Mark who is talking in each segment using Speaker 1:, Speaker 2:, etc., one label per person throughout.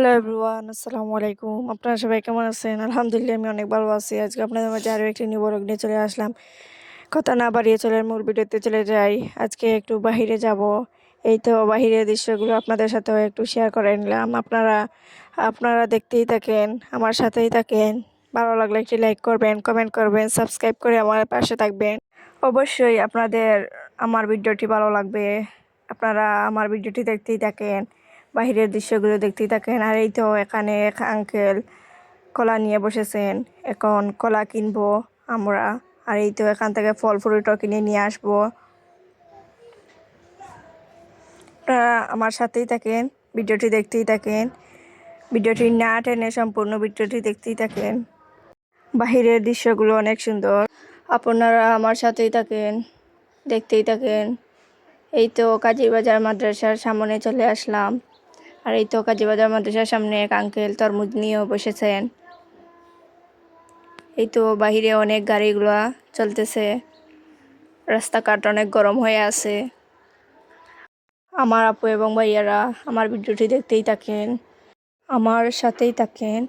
Speaker 1: Hello everyone আসসালামু আলাইকুম আপনারা সবাই কেমন আছেন? আলহামদুলিল্লাহ, আমি অনেক ভালো আছি। আজকে আপনাদের মাঝে আরও একটি ব্লগ নিয়ে চলে আসলাম। কথা না বাড়িয়ে চলে মূল ভিডিওতে চলে যাই। আজকে একটু বাহিরে যাব। এই তো বাহিরের দৃশ্যগুলো আপনাদের সাথেও একটু শেয়ার করে নিলাম। আপনারা আপনারা দেখতেই থাকেন, আমার সাথেই থাকেন। ভালো লাগলে একটি লাইক করবেন কমেন্ট করবেন সাবস্ক্রাইব করে আমার পাশে থাকবেন। অবশ্যই আপনাদের, আমার ভিডিওটি ভালো লাগবে। আপনারা আমার ভিডিওটি দেখতেই থাকেন। বাহিরের দৃশ্যগুলো দেখতেই থাকেন। আর এই তো এখানে এক আঙ্কেল কলা নিয়ে বসেছেন। এখন কলা কিনবো আমরা। আর এই তো এখান থেকে ফল ফ্রুটও কিনে নিয়ে আসব। আপনারা আমার সাথেই থাকেন, ভিডিওটি দেখতেই থাকেন। ভিডিওটি না টেনে সম্পূর্ণ ভিডিওটি দেখতেই থাকেন। বাহিরের দৃশ্যগুলো অনেক সুন্দর। আপনারা আমার সাথেই থাকেন, দেখতেই থাকেন। এই তো কাজীবাজার মাদ্রাসার সামনে চলে আসলাম। আর এই তো কাজীবাজার মাদ্রাসার সামনে এক আঙ্কেল তরমুজ নিয়েও বসেছেন। এই তো বাহিরে অনেক গাড়িগুলা চলতেছে। রাস্তাঘাট অনেক গরম হয়ে আছে। আমার আপু এবং ভাইয়ারা আমার ভিডিওটি দেখতেই থাকেন, আমার সাথেই থাকেন।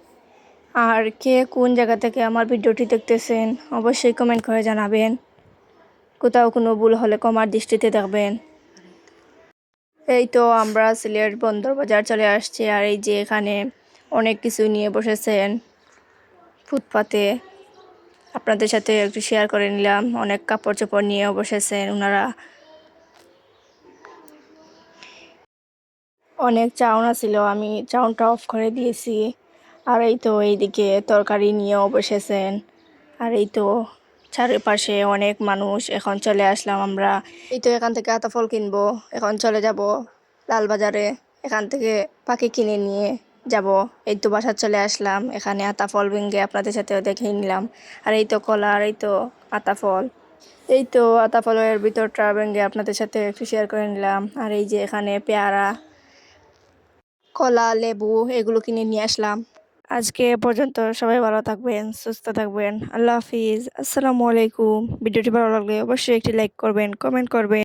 Speaker 1: আর কে কোন জায়গা থেকে আমার ভিডিওটি দেখতেছেন, অবশ্যই কমেন্ট করে জানাবেন। কোথাও কোনো ভুল হলে কমার দৃষ্টিতে দেখবেন। এই তো আমরা সিলেট বন্দর বাজার চলে আসছি আর এই যে এখানে অনেক কিছু নিয়ে বসেছেন ফুটপাতে। আপনাদের সাথে একটু শেয়ার করে নিলাম, অনেক কাপড় চোপড় নিয়েও বসেছেন ওনারা অনেক চাউনা ছিল আমি চাউনটা অফ করে দিয়েছি। আর এই তো এইদিকে তরকারি নিয়েও বসেছেন। আর এই তো চারিপাশে অনেক মানুষ, এখন চলে আসলাম আমরা। এই তো এখান থেকে আতা ফল কিনবো, এখন চলে যাব লালবাজারে এখান থেকে পাখি কিনে নিয়ে যাব। এই তো বাসা চলে আসলাম, এখানে আতা ফল ভেঙে আপনাদের সাথেও দেখে নিলাম। আর এই তো কলা, আর এই তো আতা ফল। এই তো আতা ফলের ভিতরটা ভেঙে আপনাদের সাথে একটু শেয়ার করে নিলাম। আর এই যে এখানে পেয়ারা, কলা, লেবু, এগুলো কিনে নিয়ে আসলাম। আজকে পর্যন্ত সবাই ভালো থাকবেন, সুস্থ থাকবেন। আল্লাহ হাফিজ। আসসালামু আলাইকুম। ভিডিওটি ভালো লাগলে অবশ্যই একটি লাইক করবেন কমেন্ট করবেন।